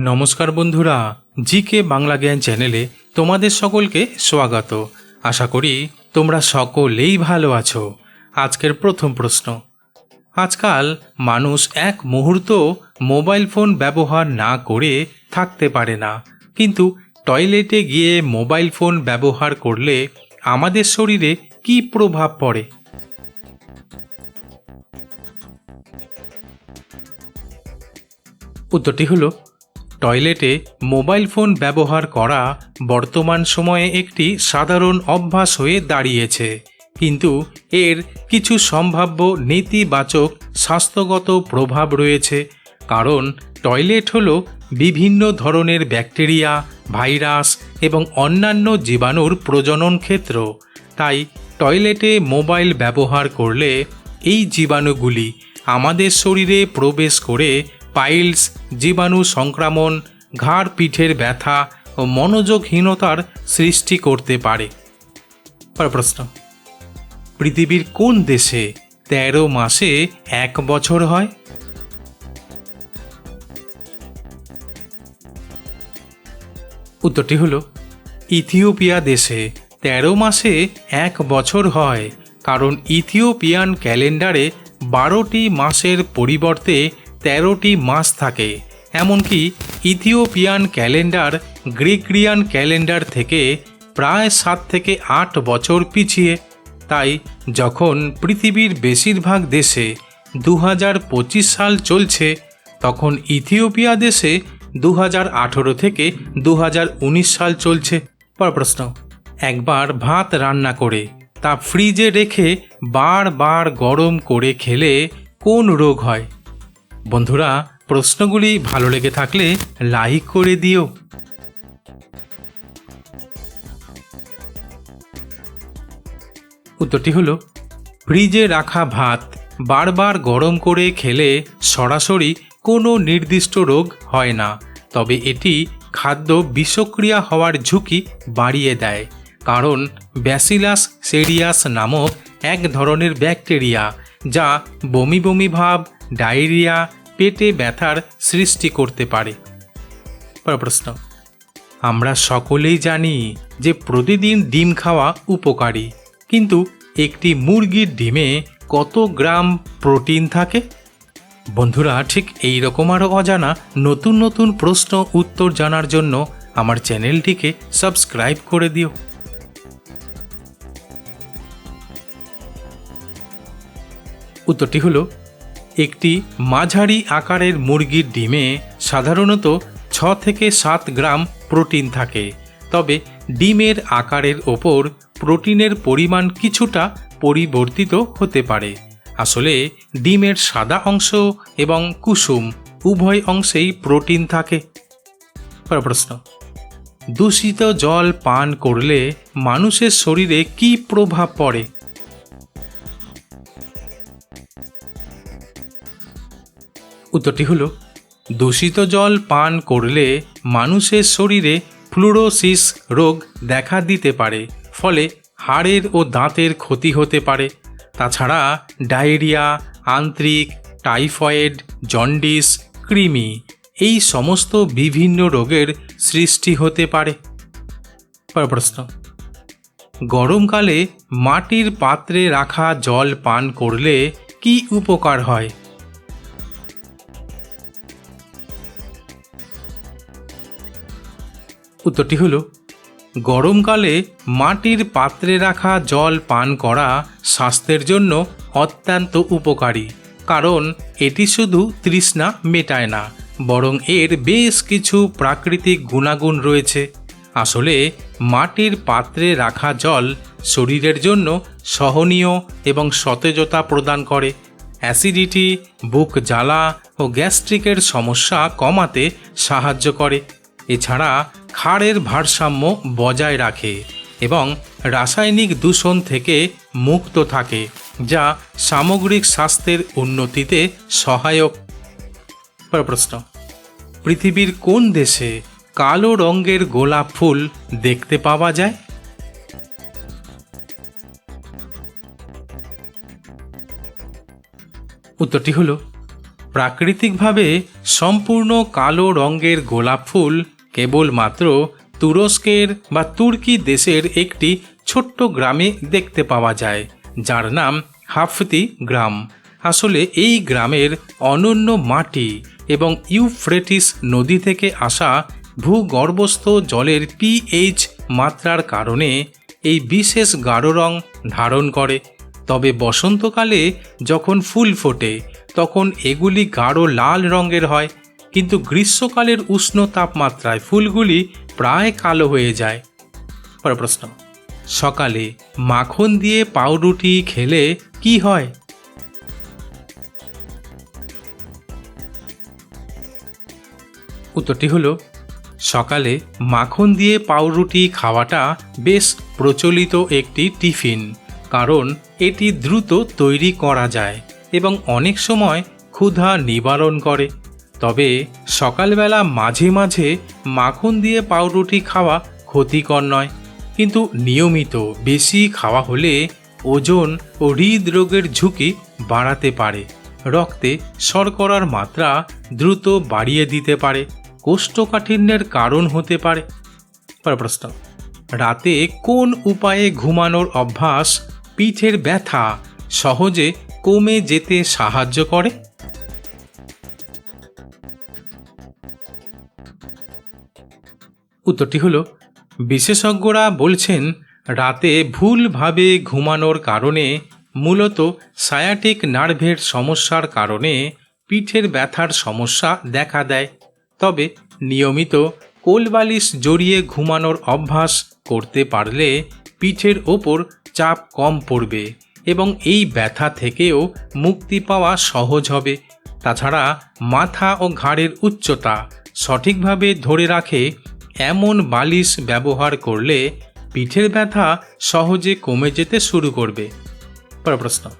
নমস্কার বন্ধুরা জি কে বাংলা জ্ঞান চ্যানেলে তোমাদের সকলকে স্বাগত। আশা করি তোমরা সকলেই ভালো আছো। আজকের প্রথম প্রশ্ন। আজকাল মানুষ এক মুহূর্ত মোবাইল ফোন ব্যবহার না করে থাকতে পারে না। কিন্তু টয়লেটে গিয়ে মোবাইল ফোন ব্যবহার করলে আমাদের শরীরে কী প্রভাব পড়ে? উত্তরটি হলো টয়লেটে মোবাইল ফোন ব্যবহার করা বর্তমান সময়ে একটি সাধারণ অভ্যাস হয়ে দাঁড়িয়েছে। কিন্তু এর কিছু সম্ভাব্য নেতিবাচক স্বাস্থ্যগত প্রভাব রয়েছে, কারণ টয়লেট হলো বিভিন্ন ধরনের ব্যাকটেরিয়া, ভাইরাস এবং অন্যান্য জীবাণুর প্রজনন ক্ষেত্র। তাই টয়লেটে মোবাইল ব্যবহার করলে এই জীবাণুগুলি আমাদের শরীরে প্রবেশ করে পাইলস, জীবাণু সংক্রমণ, ঘাড় পিঠের ব্যথা ও মনোযোগহীনতার সৃষ্টি করতে পারে। প্রশ্ন। পৃথিবীর কোন দেশে তেরো মাসে এক বছর হয়? উত্তরটি হলো, ইথিওপিয়া দেশে তেরো মাসে এক বছর হয়, কারণ ইথিওপিয়ান ক্যালেন্ডারে বারোটি মাসের পরিবর্তে তেরোটি মাস থাকে, এমনকি ইথিওপিয়ান ক্যালেন্ডার গ্রিগরিয়ান ক্যালেন্ডার থেকে প্রায় সাত থেকে আট বছর পিছিয়ে। তাই যখন পৃথিবীর বেশিরভাগ দেশে দু হাজার পঁচিশ সাল চলছে, তখন ইথিওপিয়া দেশে দু হাজার আঠেরো থেকে দু হাজার উনিশ সাল চলছে। পর প্রশ্ন, একবার ভাত রান্না করে, তা ফ্রিজে রেখে বারবার গরম করে খেলে কোন রোগ হয়? বন্ধুরা, প্রশ্নগুলি ভালো লেগে থাকলে লাইক করে দিও। উত্তরটি হলো, ফ্রিজে রাখা ভাত বারবার গরম করে খেলে সরাসরি কোনো নির্দিষ্ট রোগ হয় না, তবে এটি খাদ্য বিষক্রিয়া হওয়ার ঝুঁকি বাড়িয়ে দেয়, কারণ ব্যাসিলাস সেরিয়াস নামক এক ধরনের ব্যাকটেরিয়া যা বমি বমি ভাব, ডায়রিয়া পেটে ব্যথার সৃষ্টি করতে পারে। প্রশ্ন। আমরা সকলেই জানি যে প্রতিদিন ডিম খাওয়া উপকারী, কিন্তু একটি মুরগির ডিমে কত গ্রাম প্রোটিন থাকে? বন্ধুরা, ঠিক এই রকম আরও অজানা নতুন নতুন প্রশ্ন উত্তর জানার জন্য আমার চ্যানেলটিকে সাবস্ক্রাইব করে দিও। উত্তরটি হলো একটি মাঝারি আকারের মুরগির ডিমে সাধারণত ছ থেকে সাত গ্রাম প্রোটিন থাকে। তবে ডিমের আকারের ওপর প্রোটিনের পরিমাণ কিছুটা পরিবর্তিত হতে পারে। আসলে ডিমের সাদা অংশ এবং কুসুম উভয় অংশেই প্রোটিন থাকে। প্রশ্ন। দূষিত জল পান করলে মানুষের শরীরে কী প্রভাব পড়ে? উত্তরটি হলো, দূষিত জল পান করলে মানুষের শরীরে ফ্লুরোসিস রোগ দেখা দিতে পারে, ফলে হাড়ের ও দাঁতের ক্ষতি হতে পারে। তাছাড়া ডায়রিয়া, আন্ত্রিক, টাইফয়েড, জন্ডিস, কৃমি এই সমস্ত বিভিন্ন রোগের সৃষ্টি হতে পারে। প্রশ্ন, গরমকালে মাটির পাত্রে রাখা জল পান করলে কি উপকার হয়? উত্তরটি হলো, গরমকালে মাটির পাত্রে রাখা জল পান করা স্বাস্থ্যের জন্য অত্যন্ত উপকারী, কারণ এটি শুধু তৃষ্ণা মেটায় না, বরং এর বেশ কিছু প্রাকৃতিক গুণাগুণ রয়েছে। আসলে, মাটির পাত্রে রাখা জল শরীরের জন্য সহনীয় এবং সতেজতা প্রদান করে। অ্যাসিডিটি, বুক জ্বালা ও গ্যাস্ট্রিকের সমস্যা কমাতে সাহায্য করে। এছাড়া খাড়ের ভারসাম্য বজায় রাখে এবং রাসায়নিক দূষণ থেকে মুক্ত থাকে, যা সামগ্রিক স্বাস্থ্যের উন্নতিতে সহায়ক। প্রশ্ন। পৃথিবীর কোন দেশে কালো রঙের গোলাপ ফুল দেখতে পাওয়া যায়? উত্তরটি হল, প্রাকৃতিকভাবে সম্পূর্ণ কালো রঙের গোলাপ ফুল কেবলমাত্র তুরস্কের বা তুর্কি দেশের একটি ছোট্ট গ্রামে দেখতে পাওয়া যায়, যার নাম হাফতি গ্রাম। আসলে এই গ্রামের অনন্য মাটি এবং ইউফ্রেটিস নদী থেকে আসা ভূগর্ভস্থ জলের পিএইচ মাত্রার কারণে এই বিশেষ গাঢ় রং ধারণ করে। তবে বসন্তকালে যখন ফুল ফোটে, তখন এগুলি গাঢ় লাল রঙের হয় কিন্তু গ্রীষ্মকালের উষ্ণ তাপমাত্রায় ফুলগুলি প্রায় কালো হয়ে যায়। পরের প্রশ্ন, সকালে মাখন দিয়ে পাউরুটি খেলে কি হয়? উত্তরটি হলো, সকালে মাখন দিয়ে পাউরুটি খাওয়াটা বেশ প্রচলিত একটি টিফিন, কারণ এটি দ্রুত তৈরি করা যায় এবং অনেক সময় ক্ষুধা নিবারণ করে। তবে সকালবেলা মাঝে মাঝে মাখন দিয়ে পাউরুটি খাওয়া ক্ষতিকর নয়। কিন্তু নিয়মিত বেশি খাওয়া হলে ওজন ও হৃদরোগের ঝুঁকি বাড়াতে পারে। রক্তে শর্করার মাত্রা দ্রুত বাড়িয়ে দিতে পারে। কোষ্ঠকাঠিন্যের কারণ হতে পারে। প্রশ্ন রাতে কোন উপায়ে ঘুমানোর অভ্যাস পিঠের ব্যথা সহজে কমে যেতে সাহায্য করে? উত্তরটি হলো, বিশেষজ্ঞরা বলছেন, রাতে ভুলভাবে ঘুমানোর কারণে, মূলত সায়াটিক নার্ভের সমস্যার কারণে পিঠের ব্যথার সমস্যা দেখা দেয়। তবে নিয়মিত কোলবালিশ জড়িয়ে ঘুমানোর অভ্যাস করতে পারলে পিঠের ওপর চাপ কম পড়বে এবং এই ব্যথা থেকেও মুক্তি পাওয়া সহজ হবে। তাছাড়া মাথা ও ঘাড়ের উচ্চতা সঠিকভাবে ধরে রাখে এমন বালিশ ব্যবহার করলে পিঠের ব্যথা সহজে কমে যেতে শুরু করবে? প্রশ্ন।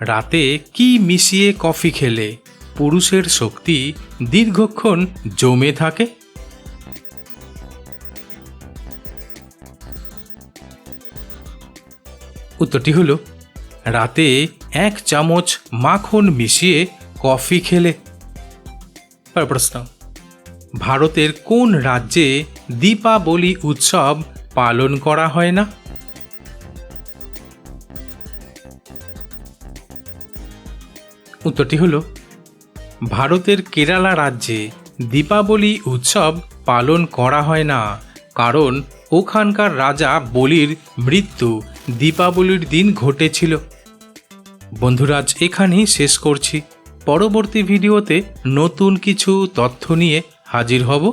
রাতে কি মিশিয়ে কফি খেলে পুরুষের শক্তি দীর্ঘক্ষণ জমে থাকে? উত্তরটি হলো, রাতে এক চামচ মাখন মিশিয়ে কফি খেলে। প্রশ্ন। ভারতের কোন রাজ্যে দীপাবলি উৎসব পালন করা হয় না? উত্তরটি হলো, ভারতের কেরালা রাজ্যে দীপাবলি উৎসব পালন করা হয় না, কারণ ওখানকার রাজা বলির মৃত্যু দীপাবলির দিন ঘটেছিল। বন্ধুরাজ এখানেই শেষ করছি। পরবর্তী ভিডিওতে নতুন কিছু তথ্য নিয়ে হাজির হব।